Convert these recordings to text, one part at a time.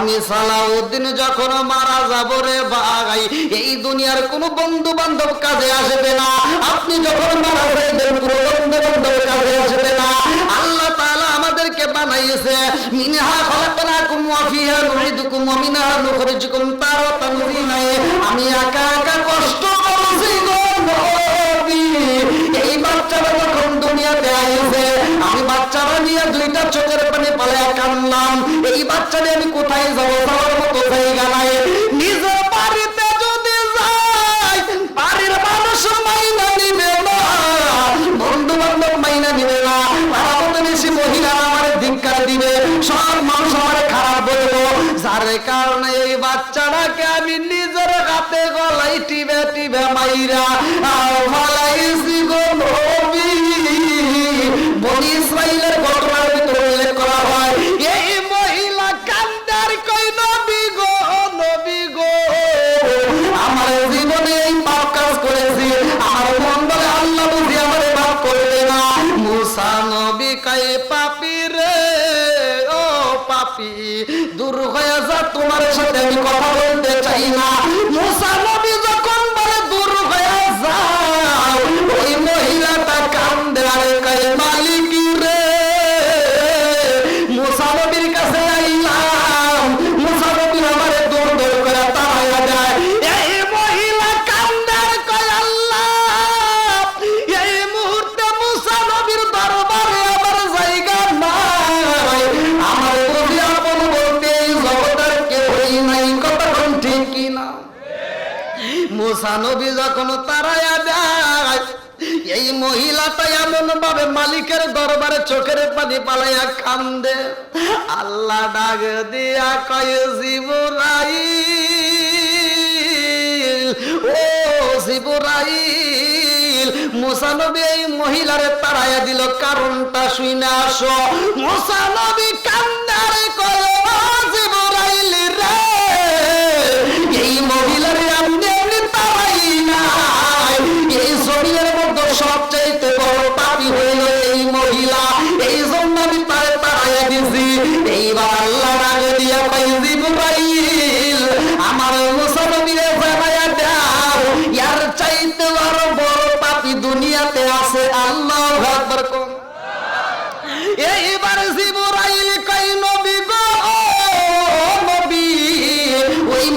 আমি সালাউদ্দিন যখন মারা যাব রে ভাই, এই দুনিয়ার কোনো বন্ধু বান্ধব কাজে আসবে না। আপনি যখন মারা যাইবেন কোনো বন্ধু বান্ধব কাজে আসবে না। আল্লাহ তাআলা আমাদেরকে বানাইছে, মিনহা খলাকনাকুম ওয়া ফিহা নুইদুকুম ওয়া মিনহা নুখরিজুকুম তারাতান আমি একা একা কষ্ট চোখের এই আমি কোথায় যাব? যাওয়ার মতো জায়গা নাই। বাড়িতে যদি যাই, বাড়ির মানুষ মাইনা নিবে না। বন্ধু বান্ধব মাইনা নিবে না। প্রতিবেশী মহিলা আমার ধিক্কার দিবে। সব মানুষ আমার খারাপ যার কারণে এই বাচ্চাটাকে আমি নিজের হাতে গলাই টিবে টিবে মাইরা আর রে ও পাপি দূর হয়ে যা তোমার সাথে আমি কথা বলতে চাই না। মুসা যখন যায়, এই মহিলাটা এমন ভাবে মালিকের দরবারে চোখের পানি পালাইয়া কান্দে। আল্লাহ ডাক দিয়া কয় জীবরাই ও জিবরাইল, মুসা নবী এই মহিলারে তাড়াইয়া দিল, কারণটা শুনে আসো। মুসা নবী কান্দারে কয়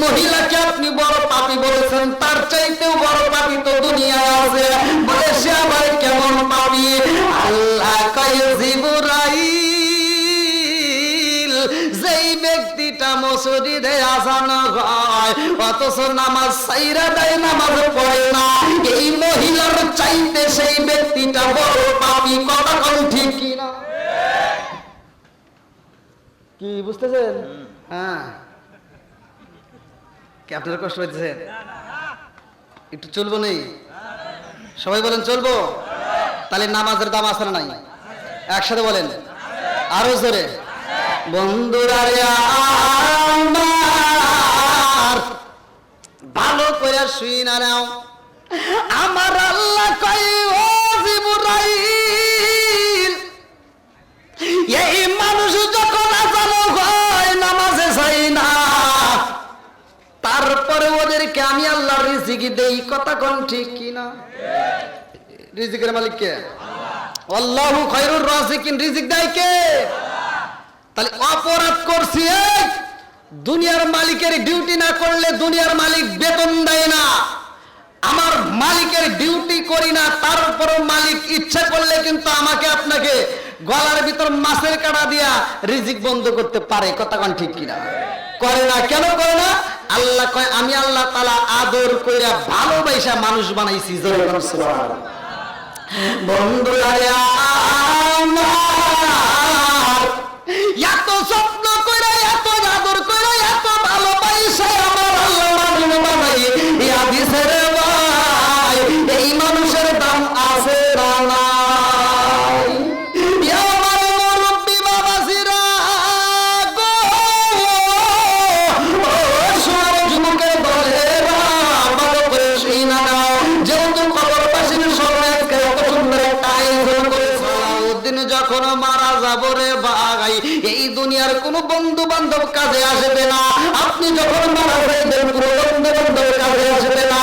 মহিলাকে আপনি বড় পাপী বলেছেন তার চাইতেও বড় পাপী তো দুনিয়ায় আছে। বলে সে আবার কেমন পাপী? আল্লাহ জিবরাইল যেই ব্যক্তিটা মসজিদে আসানো হয় অথচ নামাজ সাইরা দেয় নামাজ পড়ে না। এই মহিলার চাইতে সেই ব্যক্তিটা বড় পাপী কথা কোন ঠিক কিনা? কি বুঝতেছেন? হ্যাঁ। কি আপনার কষ্ট হইতেছে একটু চলবো নেই? সবাই বলেন, চলবো? তাহলে নামাজের দাম আছে না নাই? একসাথে বলেন। আরও জোরে। বন্ধুরা ভালো করে শুই না নাও। আমার রিজিকি দেই, কথা কোন ঠিক কিনা? রিজিকের মালিক কে? আল্লাহু খায়রুর রাজিকিন, রিজিক দেয় কে? তাহলে অপরাধ করছি দুনিয়ার মালিকের ডিউটি না করলে দুনিয়ার মালিক বেতন দেয় না। আমার মালিকের ডিউটি করি না, তার উপরও মালিক ইচ্ছা করলে কিন্তু আমাকে আপনাকে গলার ভিতর মাছের কাটা দিয়া রিজিক বন্ধ করতে পারে, কথা কোন ঠিক কিনা? করে না, কেন করে না? আল্লাহ কয়, আমি আল্লাহ তালা আদর কইরা ভালোবাসা মানুষ বানাইছি এত স্বপ্ন করে এত আদর এত ভালোবাসা আমার আল্লাহ মানুষ বানাই। এই হাদিসের ভাই, এই মানুষের দাম আছে না ভাই এই দুনিয়ার কোনো বন্ধু বান্ধব কাজে আসবে না। আপনি যখন মারা যাইবেন, কোনো বন্ধু বান্ধব কাজে আসবে না।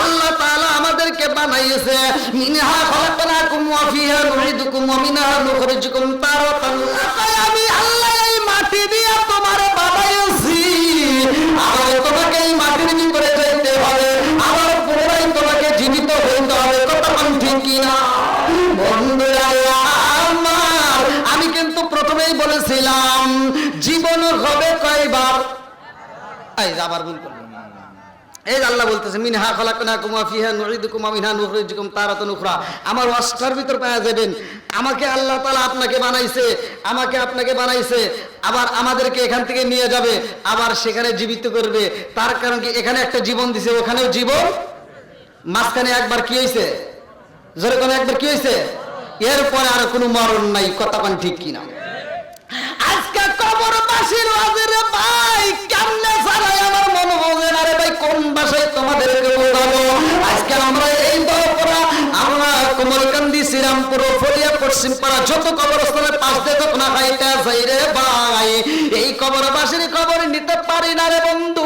আল্লাহ তাআলা আমাদেরকে বানাইছে, মিনহা খলাকনাকুম ওয়া ফিহা নুইদুকুম ওয়া মিনহা নুখরিজুকুম তারাতান আবার ভুল করলাম এই আল্লাহ বলতেছে, মিনহা খলাকনাকুম ওয়া ফিহা নুঈদুকুম ওয়া মিনহা নুখরিজুকুম তারাতান উখরা। আমার ওয়াসটার ভিতর পাওয়া যাবেন। আমাকে আল্লাহ তাআলা আপনাকে বানাইছে, আমাকে আপনাকে বানাইছে, আবার আমাদেরকে এখান থেকে নিয়ে যাবে, আবার সেখানে জীবিত করবে। তার কারণ কি? এখানে একটা জীবন দিছে, ওখানেও জীবন? মাঝখানে একবার কি হয়েছে জোরে কোনো, একবার কি হয়েছে এরপরে আর কোনো মরণ নাই, কথা কোন ঠিক কিনা? আজকে কবর বাসির শ্রীরামপুর ফলিয়া পশ্চিম পাড়া যত কবরস্থানের পাশ দিয়ে না খাইতে রে ভাই, এই কবর বাসির খবর নিতে পারি না রে বন্ধু।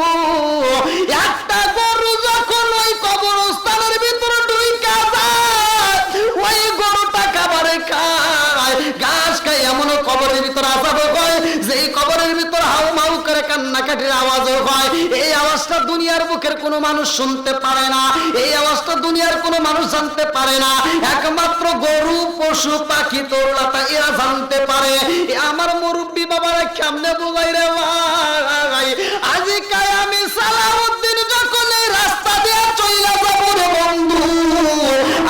কান্নাকাটির আওয়াজও হয়। এই আওয়াজটা দুনিয়ার বুকের কোনো মানুষ শুনতে পারে না। এই আওয়াজটা দুনিয়ার কোনো মানুষ জানতে পারে না। একমাত্র গরু, পশু, পাখি তোরলাতা এরা জানতে পারে। আমার মুরব্বী বাবারা কেমনে বোঝাই রে আমি সালাউদ্দিন যখন রাস্তা দিয়ে চইলা যাব রে বন্ধু।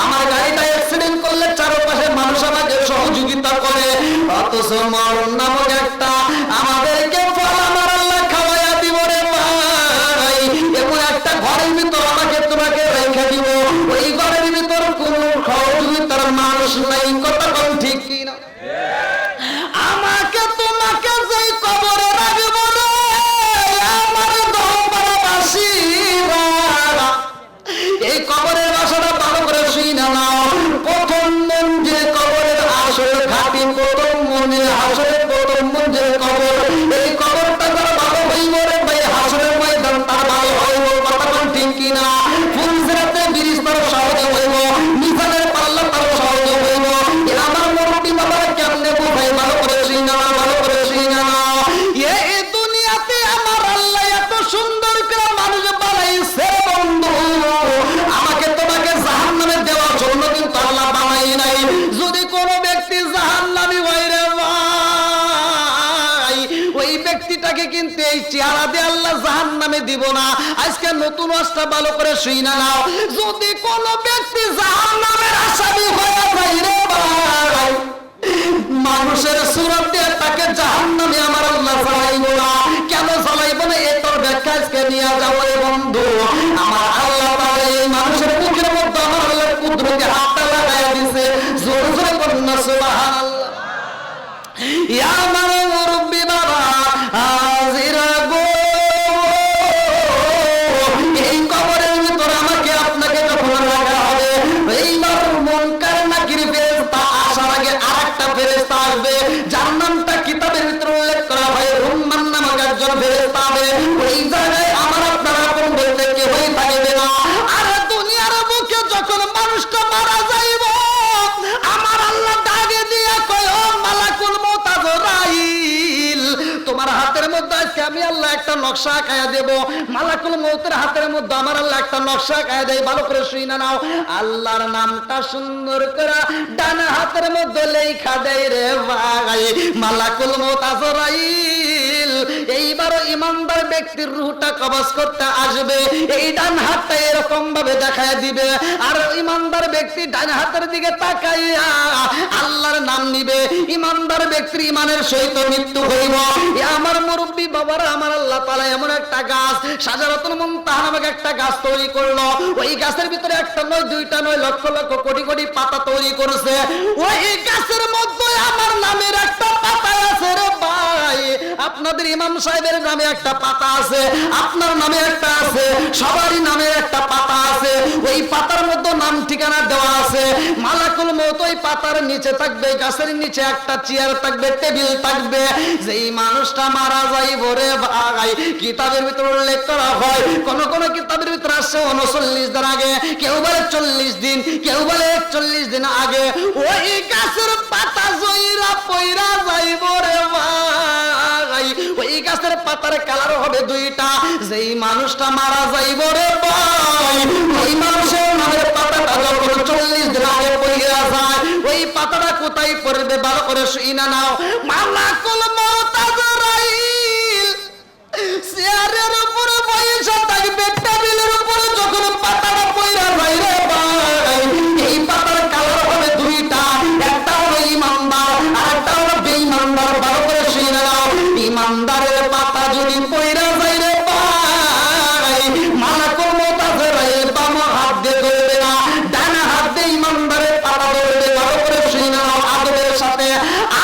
আমার গাড়িটা অ্যাক্সিডেন্ট করলে চারপাশের মানুষ আমাকে সহযোগিতা করে। অথচ মরণ নামক ঠিক কিনা ব্যক্তিটাকে কিন্তু এই চেহারা দিয়ে আল্লাহ জাহান নামে দিব না। আজকে নতুন অস্তা ভালো করে শুই না নাও। যদি কোনো ব্যক্তি জাহান নামের আসামি হয়ে যায় মানুষের সুরত দিয়ে তাকে জাহান্নামে আমার আল্লাহ চালাইব না। কেন চালাইব না? এ তোর ব্যাখ্যা আজকে নিয়ে যাব রে বন্ধু। আমার আল্লাহ এই মানুষের মুখের মধ্যে আমার আল্লাহ কুদরতি হাতটা লাগাইয়া দিছে। জোর জোরে বলুন সুবহানাল্লাহ। ইয়া আমার একজন ফেরেশতা হবে ওই জায়গায় আমার আপনারা কোন বলতে কেউই থাকবে না। আর দুনিয়ার বুকে যখন মানুষটা মারা যাইব, আমার আল্লাহ দাগে দিয়ে কয় মালাকুল মুতাজরাইল তোমার হাতের মধ্যে আজকে আমি আল্লাহ একটা নকশা আঁকায়া দেব। মালাকুল মৌতের হাতের মধ্যে আমার আল্লাহ একটা নকশা আঁকায়া দেয়, ভালো করে শুই না নাও। আল্লাহর নামটা সুন্দর করে ডান হাতের মধ্যে লেখা দেয় রে ভাই, মালাকুল মৌত আজরাইল। এইবারও ইমানদার ব্যক্তির রুহটা কবজ করতে আসবে, এই ডান হাতটা এরকম ভাবে দেখায় দিবে। আর ইমানদার ব্যক্তি ডান হাতের দিকে তাকাইয়া আল্লাহর নাম নিবে। ইমানদার ব্যক্তির ইমানের সহিত মৃত্যু হইব। আমার মুরব্বী বাবার, আমার আল্লাহ তালা এমন একটা গাছ সাজারতন মুনতাহা নামক একটা গাছ তৈরি করল। ওই গাছের ভিতরে একটা নয়, দুইটা নয়, লক্ষ লক্ষ কোটি কোটি পাতা তৈরি করেছে। ওই গাছের মধ্যে আমার নামের একটা পাতা আছে রে ভাই আপনাদের ইমাম সাহেবের নামে একটা পাতা আছে, আপনার নামে একটা আছে, সবারই নামে একটা পাতা আছে। ওই পাতার মধ্যে নাম ঠিকানা দেওয়া আছে। মালাকুল মত ওই পাতার নিচে থাকবে, গাছের নিচে একটা চেয়ার থাকবে, টেবিল থাকবে। যেই মানুষটা মারা যাইব রে ভাই কিতাবের ভিতরে উল্লেখ করা হয়। কোন কোন কিতাবের ভিতরে আসছে উনচল্লিশ দিন আগে, কেউ বলে চল্লিশ দিন, কেউ বলে একচল্লিশ দিন আগে। ওই গাছের পাতা জয়রা পয়রা যাইব রে ভাই ওই গাছের পাতার কালার হবে দুইটা। যেই মানুষটা মারা যাইব রে ভাই, ওই মানুষের পাতাটা যখন চল্লিশ দিন আগে পড়িয়া যায়, ওই পাতাটা কোথায় পড়বে ভালো করে শুই না নাও। মালাকুল মতাজরাইল ইমানদারের পাতা যদি পয়রা যায় রে ভাই মালাকুল মুতাজিরাইল বাম হাত দিয়ে ধরবে না, ডান হাত দিয়ে ইমানদারের পাতা ধরবে ভালো করে শুনে নাও আদরের সাথে।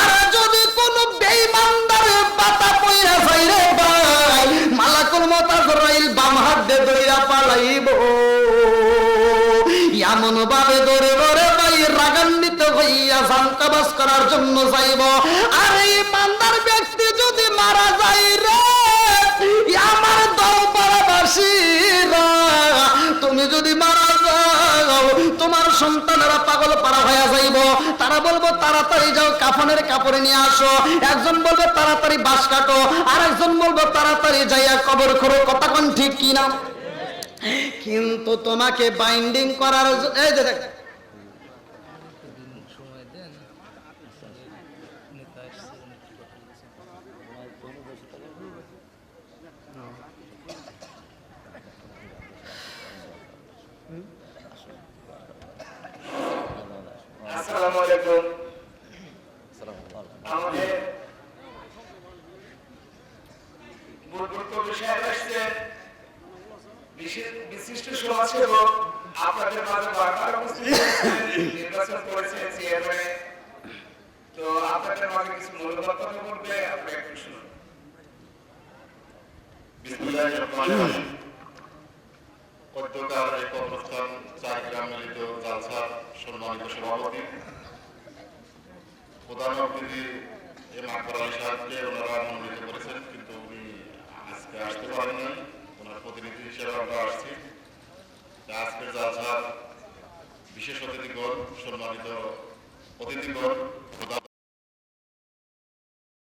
আর যদি কোনো বেঈমানদারের পাতা পয়রা যায় রে ভাই মালাকুল মুতাজিরাইল বাম হাত দিয়ে ধইরা পালাইব। এমন ভাবে দৌড়ে দৌড়ে ভাই রাগান্বিত হইয়া জানকাবাস করার জন্য যাইব। আর এই বান্দার ব্যক্তি যদি মারা যায় রে আমার দল পাড়াবাসীরা তুমি যদি মারা যাও, তোমার সন্তানেরা পাগল পাড়া হয়ে যাইব। তারা বলব, তাড়াতাড়ি যাও, কাফনের কাপড়ে নিয়ে আসো। একজন বলবে, তাড়াতাড়ি বাস কাটো। আর একজন বলব, তাড়াতাড়ি যাইয়া কবর করো কথা কোন ঠিক কিনা? কিন্তু তোমাকে বাইন্ডিং করার এই যে দেখ সময় দেন নেতা আসছে আসসালামু আলাইকুম। পদ্মকার এক অবস্থান চার গ্রাম মিলিত জালসার সম্মানিত সভাপতি। প্রধান অতিথি এম আকবর আলী সাহেবকে ওনারা মনোনীত করেছেন, কিন্তু উনি আজকে আসতে পারেন ওনার প্রতিনিধি হিসেবে আমরা আসছি। আজকের জালসার বিশেষ অতিথিগণ, সম্মানিত অতিথিগণ, প্রধান